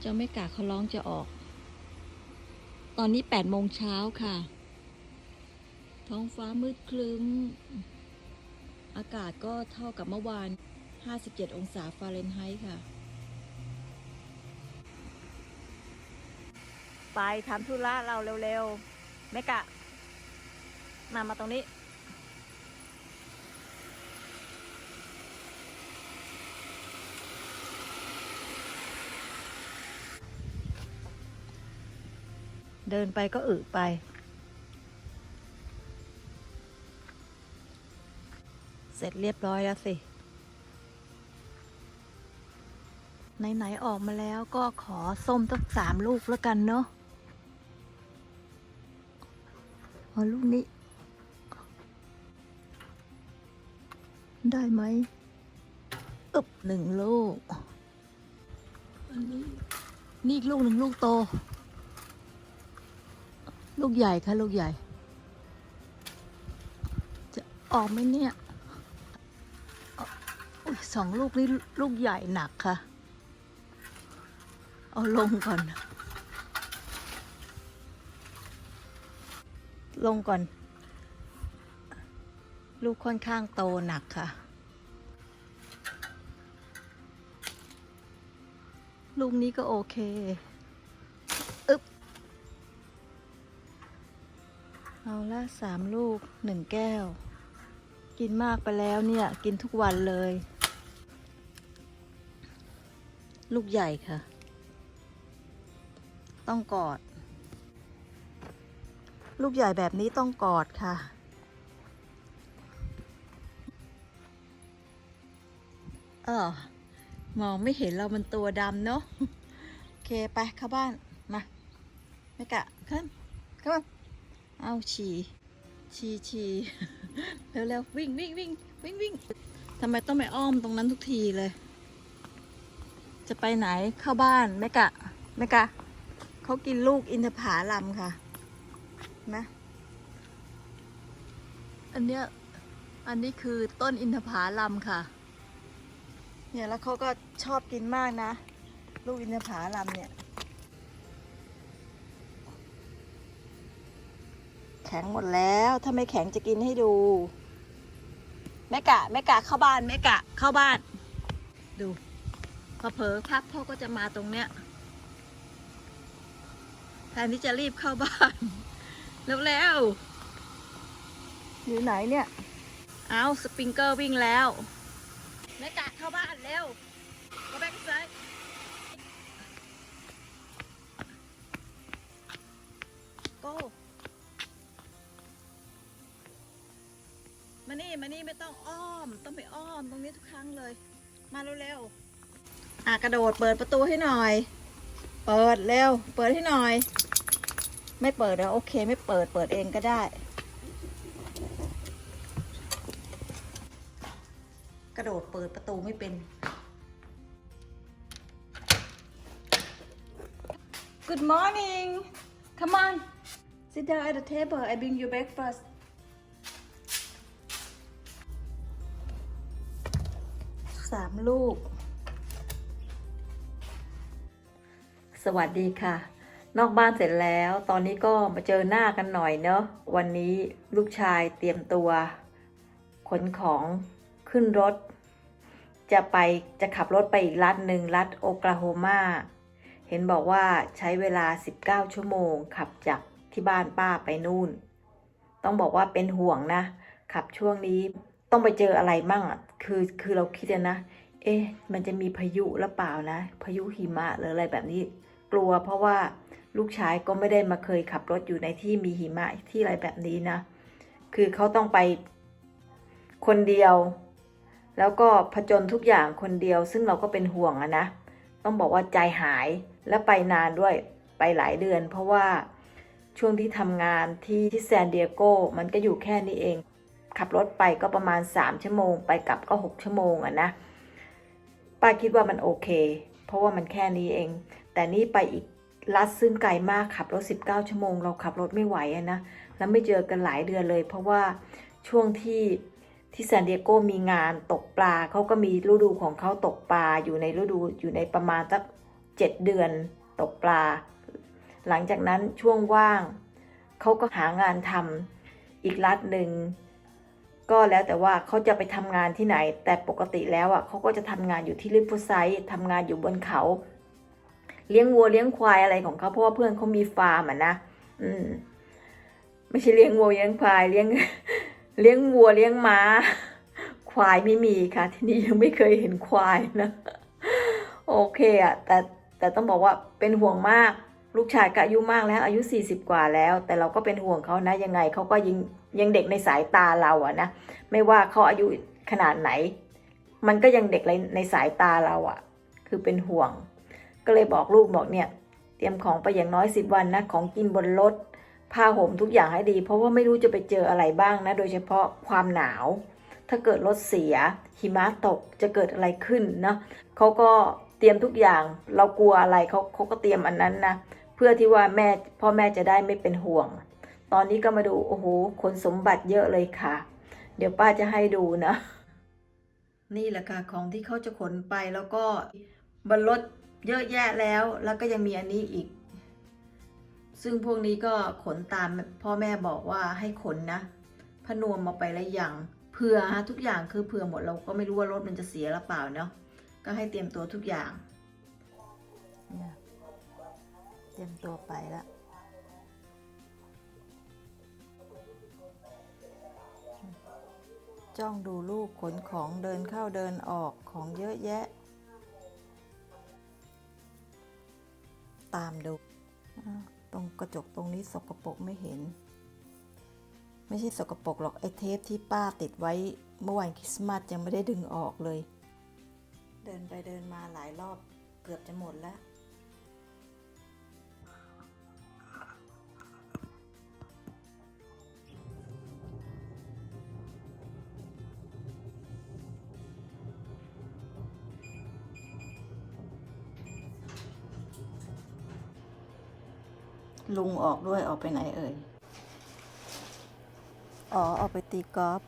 เจ้าไม่กาเขาร้องจะออก ตอนนี้แปดโมงเช้าค่ะ ท้องฟ้ามืดครึ้ม อากาศก็เท่ากับเมื่อวาน 57 องศาฟาเรนไฮต์ค่ะ ไปทำธุระเราเร็วๆ ไม่กะ มามาตรงนี้ เดินไปก็อึไป เสร็จเรียบร้อยแล้วสิ ไหน ๆ ออกมาแล้วก็ขอส้มสักสามลูกแล้วกันเนาะเอลูกนี้ ได้ไหมอึบหนึ่งลูก อันนี้ นี่อีกลูกหนึ่งลูกโต ลูกใหญ่ค่ะ ลูกใหญ่ จะออกไหมเนี่ยอุ้ยสองลูกนี้ลูกใหญ่หนักค่ะ เอาลงก่อน ลงก่อน ลูกค่อนข้างโตหนักค่ะ ลูกนี้ก็โอเค เอาละสามลูกหนึ่งแก้ว กินมากไปแล้วเนี่ย กินทุกวันเลย ลูกใหญ่ค่ะ ต้องกอด ลูกใหญ่แบบนี้ต้องกอดค่ะเออมองไม่เห็นเรามันตัวดำเนาะโอเคไปเข้าบ้าน มา ไม่กะขึ้นเข้ามา เอาฉี่ฉี่ฉี่เร็วๆวิ่งวิ่งวิ่งวิ่งวิ่งทำไมต้องไปอ้อมตรงนั้นทุกทีเลย จะไปไหนเข้าบ้านแม่กะแม่กะเขากินลูกอินทผาลัมค่ะนะอันเนี้ยอันนี้คือต้นอินทผาลัมค่ะ เนี่ยแล้วเขาก็ชอบกินมากนะ ลูกอินทผาลัมเนี่ย แข็งหมดแล้ว ถ้าไม่แข็งจะกินให้ดู แม่กะแม่กะเข้าบ้านแม่กะเข้าบ้าน ดูพอเผลอพับพ่อก็จะมาตรงเนี้ยแทนที่จะรีบเข้าบ้านแล้วๆอยู่ไหนเนี่ย เอาสปริงเกอร์วิ่งแล้วแม่กะเข้าบ้านเร็วก็แบกซ้ายโก มานี่มานี่ไม่ต้องอ้อม ต้องไปอ้อมตรงนี้ทุกครั้งเลย มาเร็วๆอะกระโดดเปิดประตูให้หน่อย เปิดเร็ว เปิดให้หน่อย ไม่เปิดแล้วโอเค ไม่เปิดเปิดเองก็ได้ กระโดดเปิดประตูไม่เป็น Good morning come on sit down at the table I bring you breakfast สามลูก สวัสดีค่ะ นอกบ้านเสร็จแล้ว ตอนนี้ก็มาเจอหน้ากันหน่อยเนาะ วันนี้ลูกชายเตรียมตัว ขนของขึ้นรถ จะไปจะขับรถไปอีกรัฐหนึ่งรัฐโอกลาโฮมาเห็นบอกว่าใช้เวลา 19 ชั่วโมง ขับจากที่บ้านป้าไปนู่น ต้องบอกว่าเป็นห่วงนะ ขับช่วงนี้ ต้องไปเจออะไรมั่งอะคือคือเราคิดนะ เอ๊ะมันจะมีพายุหรือเปล่านะ พายุหิมะหรืออะไรแบบนี้ กลัวเพราะว่าลูกชายก็ไม่ได้มาเคยขับรถอยู่ในที่มีหิมะที่อะไรแบบนี้นะ คือเขาต้องไปคนเดียว แล้วก็ผจญทุกอย่างคนเดียว ซึ่งเราก็เป็นห่วงอะนะ ต้องบอกว่าใจหายและไปนานด้วยไปหลายเดือน เพราะว่าช่วงที่ทำงานที่ที่แซนดิเอโกมันก็อยู่แค่นี้เอง ขับรถไปก็ประมาณ 3 ชั่วโมง ไปกลับก็ 6 ชั่วโมงอะนะ ป้าคิดว่ามันโอเค เพราะว่ามันแค่นี้เอง แต่นี่ไปอีกลัดซึ่งไกลมากขับรถ 19 ชั่วโมง เราขับรถไม่ไหวอะนะ แล้วไม่เจอกันหลายเดือนเลย เพราะว่าช่วงที่ที่ซานดิเอโกมีงานตกปลาเขาก็มีฤดูของเขาตกปลาอยู่ในฤดูอยู่ในประมาณสัก7เดือนตกปลา หลังจากนั้นช่วงว่าง เขาก็หางานทำอีกรัฐหนึ่ง ก็แล้วแต่ว่าเขาจะไปทำงานที่ไหน แต่ปกติแล้วอะเขาก็จะทำงานอยู่ที่ริฟท์ไซต์ทำงานอยู่บนเขา เลี้ยงวัวเลี้ยงควายอะไรของเขาเพราะว่าเพื่อนเขามีฟาร์มอะนะอืม ไม่ใช่เลี้ยงวัวเลี้ยงควายเลี้ยงเลี้ยงวัวเลี้ยงม้า ควายไม่มีค่ะ ที่นี่ยังไม่เคยเห็นควายนะ โอเคอะแต่แต่ต้องบอกว่าเป็นห่วงมาก ลูกชายก็อายุมากแล้วอายุ 40 กว่าแล้ว แต่เราก็เป็นห่วงเขานะยังไงเขาก็ยังยังเด็กในสายตาเราอะนะไม่ว่าเขาอายุขนาดไหน มันก็ยังเด็กในในสายตาเราอะคือเป็นห่วง ก็เลยบอกลูกบอกเนี่ย เตรียมของไปอย่างน้อย 10 วันนะของกินบนรถผ้าห่มทุกอย่างให้ดี เพราะว่าไม่รู้จะไปเจออะไรบ้างนะ โดยเฉพาะความหนาว ถ้าเกิดรถเสีย หิมะตกจะเกิดอะไรขึ้นเนาะเขาก็เตรียมทุกอย่างเรากลัวอะไรเขาเขาก็เตรียมอันนั้นนะ พื่อที่ว่าแม่พ่อแม่จะได้ไม่เป็นห่วง ตอนนี้ก็มาดูโอ้โหขนสมบัติเยอะเลยค่ะ เดี๋ยวป้าจะให้ดูนะ นี่แหละค่ะของที่เขาจะขนไปแล้วก็บนรถเยอะแยะแล้ว แล้วก็ยังมีอันนี้อีก ซึ่งพวกนี้ก็ขนตามพ่อแม่บอกว่าให้ขนนะ พนวมมาไปแล้วอย่างเผื่อฮะทุกอย่างคือเผื่อหมดเราก็ไม่รู้ว่ารถมันจะเสียหรือเปล่าเนาะก็ให้เตรียมตัวทุกอย่างเนี่ยเต รียมตัวไปแล้วจ้องดูลูกขนของเดินเข้าเดินออกของเยอะแยะ ตามดู ตรงกระจกตรงนี้สกปรกไม่เห็น ไม่ใช่สกปรกหรอกไอ้เทปที่ป้าติดไว้เมื่อวันคริสต์มาสยังไม่ได้ดึงออกเลย เดินไปเดินมาหลายรอบเกือบจะหมดแล้ว ลุงออกด้วยออกไปไหนเอ่ย อ๋อ ออกไปตีกอล์ฟ